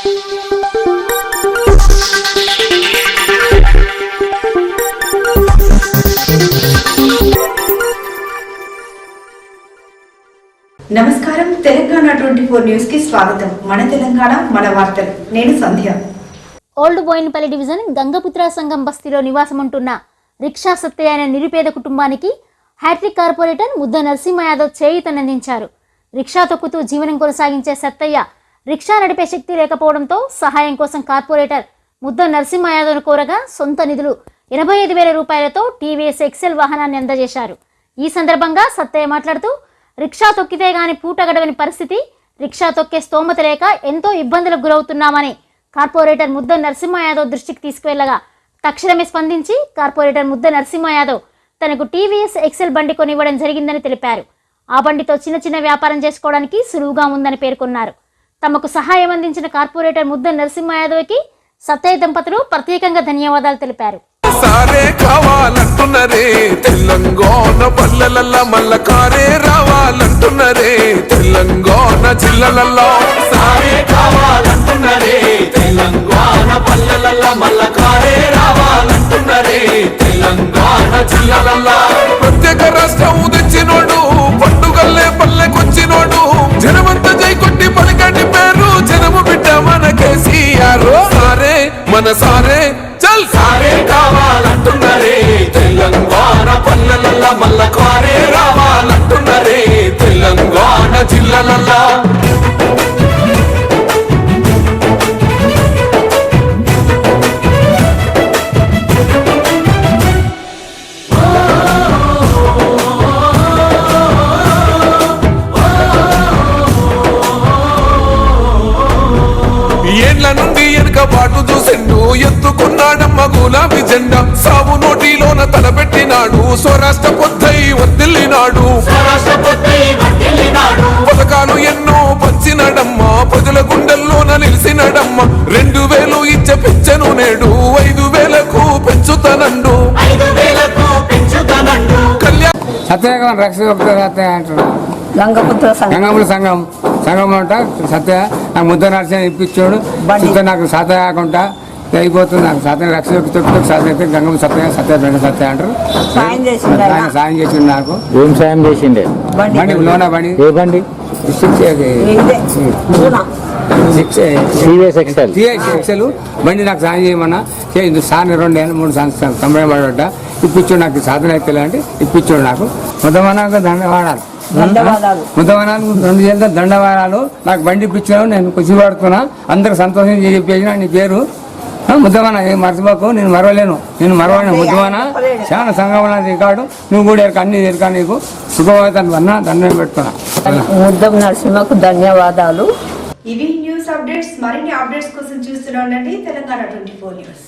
నమస్కారం. Telangana twenty four న్యూస్కి స్వాగతం. మన తెలంగాణ మన వార్తలు. నేను సంధ్య. ఓల్డ్ బోయినపల్లి డివిజన్ గంగపుత్ర సంఘం బస్తీలో నివాసముంటున్న రిక్షా సత్య అనే నిరుపేద కుటుంబానికి హ్యాట్రిక్ కార్పొరేటర్ ముద్ద నరసింహ యాదవ్ చేయూతనందించారు. రిక్షా తొక్కుతూ జీవనం కొనసాగించే సత్తయ్య రిక్షా నడిపే శక్తి లేకపోవడంతో సహాయం కోసం కార్పొరేటర్ ముద్ద నరసింహ యాదవ్ను కోరగా సొంత నిధులు ఎనభై ఐదు వేల రూపాయలతో టీవీఎస్ ఎక్సెల్ వాహనాన్ని అందజేశారు. ఈ సందర్భంగా సత్తయ్య మాట్లాడుతూ రిక్షా తొక్కితే గాని పూట గడవని పరిస్థితి రిక్షా తొక్కే స్తోమత లేక ఎంతో ఇబ్బందులకు గురవుతున్నామని కార్పొరేటర్ ముద్ద నరసింహ యాదవ్ దృష్టికి తీసుకువెళ్ళగా తక్షణమే స్పందించి కార్పొరేటర్ ముద్ద నరసింహ యాదవ్ తనకు టీవీఎస్ ఎక్సెల్ బండి కొనివ్వడం జరిగిందని తెలిపారు. ఆ బండితో చిన్న చిన్న వ్యాపారం చేసుకోవడానికి సులువుగా ఉందని పేర్కొన్నారు. తమకు సహాయం అందించిన కార్పొరేటర్ ముద్ద నరసింహ యాదవ్కి సత్తయ్య దంపతులు ప్రత్యేకంగా ధన్యవాదాలు తెలిపారు. సారే కావాలంటున్నరే తెలంగాణ పల్లెలల్ల మల్ల కారే రావాలంటున్నరే తెలంగాణ జిల్లలల్లో. సారే కావాలంటున్నరే తెలంగాణ పల్లెలల్ల మల్ల కారే రావాలంటున్నరే తెలంగాణ జిల్లలల్లో. ప్రత్యేక రాష్ట్రం తెచ్చినోడు పండుగల్లే సారే మన సారే చల్. సారే కావాలంటున్నారే. తెలంగాణ పల్లెలల్లా మల్ల కారే రావాలంటున్నారే. తెలంగాణ జిల్లలల్లా ఎత్తుకున్నాడమ్మ గులాబీ జెండా. సాగు నోటిలోన తలపెట్టినాడు స్వరాష్ట్ర పొద్దై వర్దిల్లినాడు పథకాలు ఎన్నో పంచినడమ్మ. ప్రజల గుండెల్లోన నిలిచినడమ్మ. రెండు వేలు ఇచ్చే పెంచను నేడు ఐదు వేలకు పెంచుతానండు. కళ్యాణ్ సత్యగం రక్షక సత్య అంటారు గంగపుత్ర సంఘం. సంఘం. సంఘం అంట సత్య. నాకు ముద్ద నరసింహ ఇప్పించాడు. నాకు సత్య కాకుండా అయిపోతుంది నాకు సత్య రక్షక తొక్కి సత్య అయితే గంగం సత్య సత్య సత్య అంటారు. ఆయన. ఆయన. సాయం చేసిండు నాకు. ఏం సాయం చేసిండే? బండి. లోన బండి? ఏ బండి? సిక్స్ ఎక్సెల్ బండి నాకు సాయం చేయమన్నా. చేయండి సార్ రెండు ఏళ్ళు మూడు సంవత్సరాలు తొంభై పడబడ్డా ఇప్పించాడు నాకు సాధన అయితే అంటే ఇప్పించాడు నాకు. ముద్దమన్నాక దండవాడాలి ముద్దవనాలు రెండు చేత దండవారాలు. నాకు బండి ఇప్పించావు నేను ఖుషి పడుతున్నా. అందరికి సంతోషం చేసి చెప్పేసిన నీ పేరు. ఆ, ముద్దవన ఏం మర్చిపోకు నేను మరవలేను. నేను మరవలేను ముద్దవన చాలా సంగమన రికార్డు నువ్వు కూడా ఎరక అన్ని ఎరక నీకు. శుభవార్తను అన్న దండం పెట్టుకున్నా. ముద్దం నరసింహకు ధన్యవాదాలు. ఇవి న్యూస్ అప్డేట్స్ మరిన్ని అప్డేట్స్ కోసం చూస్తూనే ఉండండి. Telangana twenty four news.